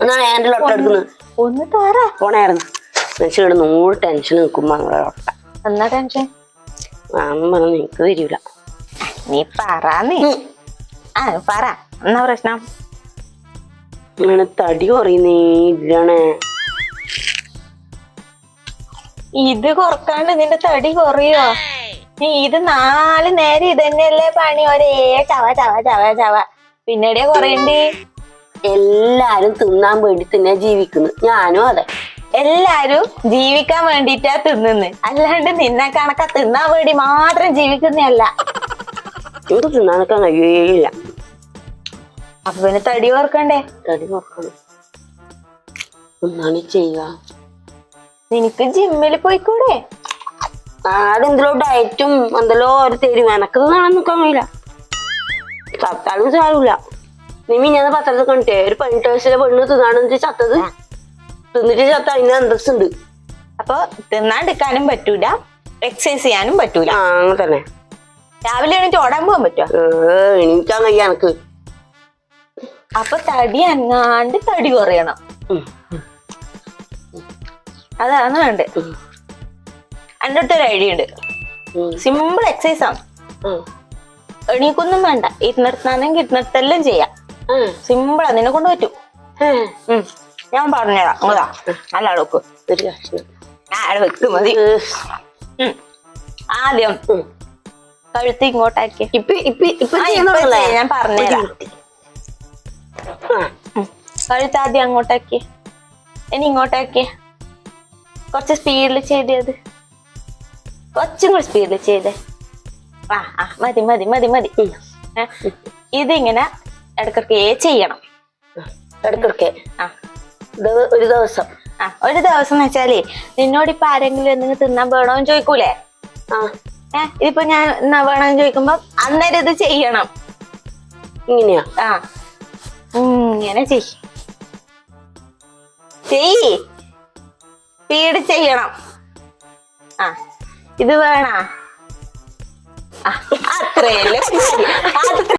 എന്നാണ് എന്റെ ലൊട്ട എടുക്കുന്നത്. ഒന്ന് താറ. പോണായിരുന്നു. മനുഷ്യരുടെ നൂറ് ടെൻഷൻ നിൽക്കുമ്പോ ലൊട്ട. എന്നാ ടെൻഷൻ അമ്മ നിനക്ക് തരൂല നീ പറന്നേ ആ പറ. എന്നാ പ്രശ്നം? തടി കുറയുന്നേ ഇത് കൊറക്കാണ്ട് നിന്റെ തടി കുറയോ? ഇത് നാല് നേരം ഇതന്നെയല്ലേ പണി? ഒരേ ചവ ചവ ചവ ചവ. പിന്നീടേ കുറയണ്ടേ എല്ലാരും തിന്നാൻ വേണ്ടി തന്നെ ജീവിക്കുന്നു. ഞാനും അതെ. എല്ലാരും ജീവിക്കാൻ വേണ്ടിട്ടാ തിന്നുന്നു. അല്ലാണ്ട് നിന്നെ കണക്ക തിന്നാൻ വേണ്ടി മാത്രം ജീവിക്കുന്നല്ല എനിക്ക് തിന്നാനൊക്കെ കഴിയുകയില്ല അപ്പൊ പിന്നെ തടി ഓർക്കണ്ടേ? തടി ഓർക്കണം. ചെയ്യുക നിനക്ക് ജിമ്മിൽ പോയിക്കൂടെ? ആടെന്തെല്ലോ ഡയറ്റും എന്തെല്ലോ ഒരു തരും. എനക്ക് കാണാൻ നിക്കാൻ കഴിയില്ല. ചത്താലും സാരമില്ല നീ മിഞ്ഞാന്ന് പത്രത്തിൽ കണ്ടിട്ടേ ഒരു പതിനെട്ട് വയസ്സിലെ പെണ്ണ് തിന്നാണെന്ന് ചത്തത്? തിന്നിട്ട് ചത്ത അതിന് അന്തസ് ഉണ്ട് അപ്പൊ തിന്നാണ്ടിരിക്കാനും പറ്റൂല എക്സസൈസ് ചെയ്യാനും പറ്റൂല. ആ അങ്ങനെ തന്നെ. രാവിലെ എണീറ്റ് ഓടാൻ പോകാൻ പറ്റുമോ എണീക്കാൻ കഴിയ എനക്ക്. അപ്പൊ തടി അനങ്ങാണ്ട് തടി കുറയണം. അതാണ് വേണ്ടത്. ഉം. ഒരു ഐഡിയ ഉണ്ട്. സിമ്പിൾ എക്സസൈസ് ആണ്. എണീക്കൊന്നും വേണ്ട. ഇരുന്നിടത്താണെങ്കിൽ ഇരുന്നിടത്തെല്ലാം ചെയ്യാം. സിമ്പിൾ സിമ്പിളാ നിന്നെ കൊണ്ട് പറ്റും. ഞാൻ പറഞ്ഞുതരാം. അങ്ങതാ നല്ല വെക്ക്. ഒരു കഷ്ണം ആ അവിടെ വെക്ക് മതി. ഏ, ഉം. ആദ്യം. കഴുത്ത് ഇങ്ങോട്ടാക്കി. ഇപ്പൊ ഇപ്പൊ ഇപ്പൊ ആ, ഇപ്പൊ ഞാൻ പറഞ്ഞുതരാം. കഴുത്ത് ആദ്യം അങ്ങോട്ടാക്കി. ഇനി ഇങ്ങോട്ടാക്കി. കുറച്ച് സ്പീഡിൽ ചെയ്തത് കുറച്ചും കൂടി സ്പീഡിൽ ചെയ്തേ. ആ ആ മതി മതി മതി മതി. ഇതിങ്ങനെ ഇടയ്ക്കൊക്കെ ചെയ്യണം. ഇടക്കിടക്ക് ആ. ഒരു ദിവസം. ആ ഒരു ദിവസം എന്ന് വെച്ചാലേ നിന്നോട് ഇപ്പൊ ആരെങ്കിലും എന്തെങ്കിലും തിന്നാൻ വേണോന്ന് ചോദിക്കൂലേ? ആ. ഏ ഇതിപ്പോ ഞാൻ എന്നാ വേണമെന്ന് ചോദിക്കുമ്പോ അന്നേരം ഇത് ചെയ്യണം. ഇങ്ങനെയാ? ആ. ഇങ്ങനെ ചെയ്. ചെയ് സ്പീഡ് ചെയ്യണം. ആ. ഇത് വേണ? അത്രയല്ലേ.